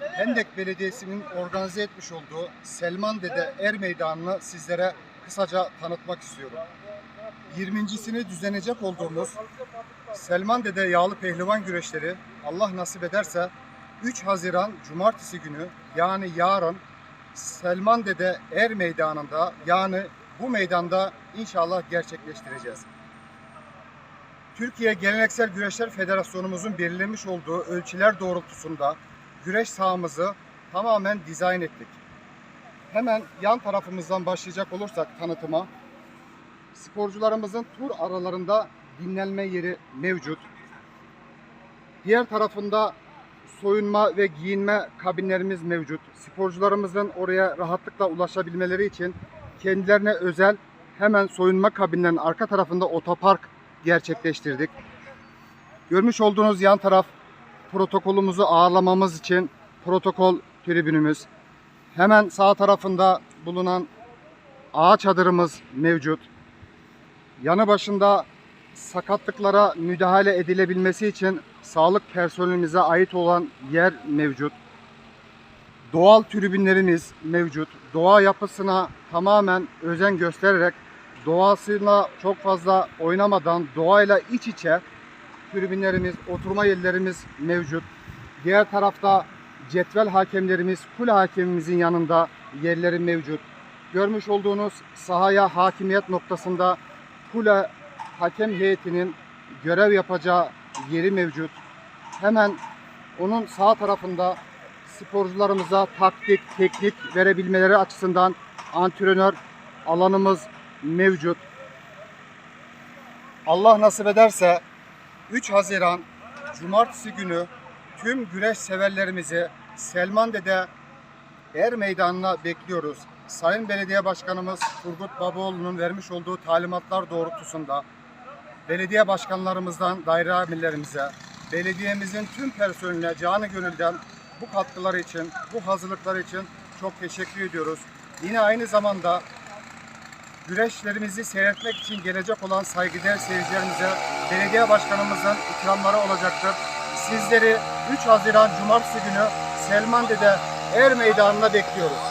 Hendek Belediyesi'nin organize etmiş olduğu Selman Dede Er Meydanı'nı sizlere kısaca tanıtmak istiyorum. 20.sini düzenecek olduğumuz Selman Dede Yağlı Pehlivan Güreşleri Allah nasip ederse 3 Haziran Cumartesi günü yani yarın Selman Dede Er Meydanı'nda yani bu meydanda inşallah gerçekleştireceğiz. Türkiye Geleneksel Güreşler Federasyonumuzun belirlemiş olduğu ölçüler doğrultusunda güreş sahamızı tamamen dizayn ettik. Hemen yan tarafımızdan başlayacak olursak tanıtıma, sporcularımızın tur aralarında dinlenme yeri mevcut. Diğer tarafında soyunma ve giyinme kabinlerimiz mevcut. Sporcularımızın oraya rahatlıkla ulaşabilmeleri için kendilerine özel hemen soyunma kabinlerinin arka tarafında otopark gerçekleştirdik. Görmüş olduğunuz yan taraf protokolümüzü ağırlamamız için protokol tribünümüz. Hemen sağ tarafında bulunan ağaç çadırımız mevcut. Yanı başında sakatlıklara müdahale edilebilmesi için sağlık personelimize ait olan yer mevcut. Doğal tribünlerimiz mevcut. Doğa yapısına tamamen özen göstererek doğasıyla çok fazla oynamadan doğayla iç içe tribünlerimiz, oturma yerlerimiz mevcut. Diğer tarafta cetvel hakemlerimiz, kule hakemimizin yanında yerleri mevcut. Görmüş olduğunuz sahaya hakimiyet noktasında kule hakem heyetinin görev yapacağı yeri mevcut. Hemen onun sağ tarafında sporcularımıza taktik, teknik verebilmeleri açısından antrenör alanımız mevcut. Allah nasip ederse 3 Haziran Cumartesi günü tüm güreş severlerimizi Selman Dede Er Meydanı'na bekliyoruz. Sayın Belediye Başkanımız Turgut Babaoğlu'nun vermiş olduğu talimatlar doğrultusunda belediye başkanlarımızdan daire amirlerimize, belediyemizin tüm personeline canı gönülden bu katkıları için, bu hazırlıklar için çok teşekkür ediyoruz. Yine aynı zamanda güreşlerimizi seyretmek için gelecek olan saygıdeğer seyircilerimize belediye başkanımızın ikramları olacaktır. Sizleri 3 Haziran Cumartesi günü Selman Dede Er Meydanı'na bekliyoruz.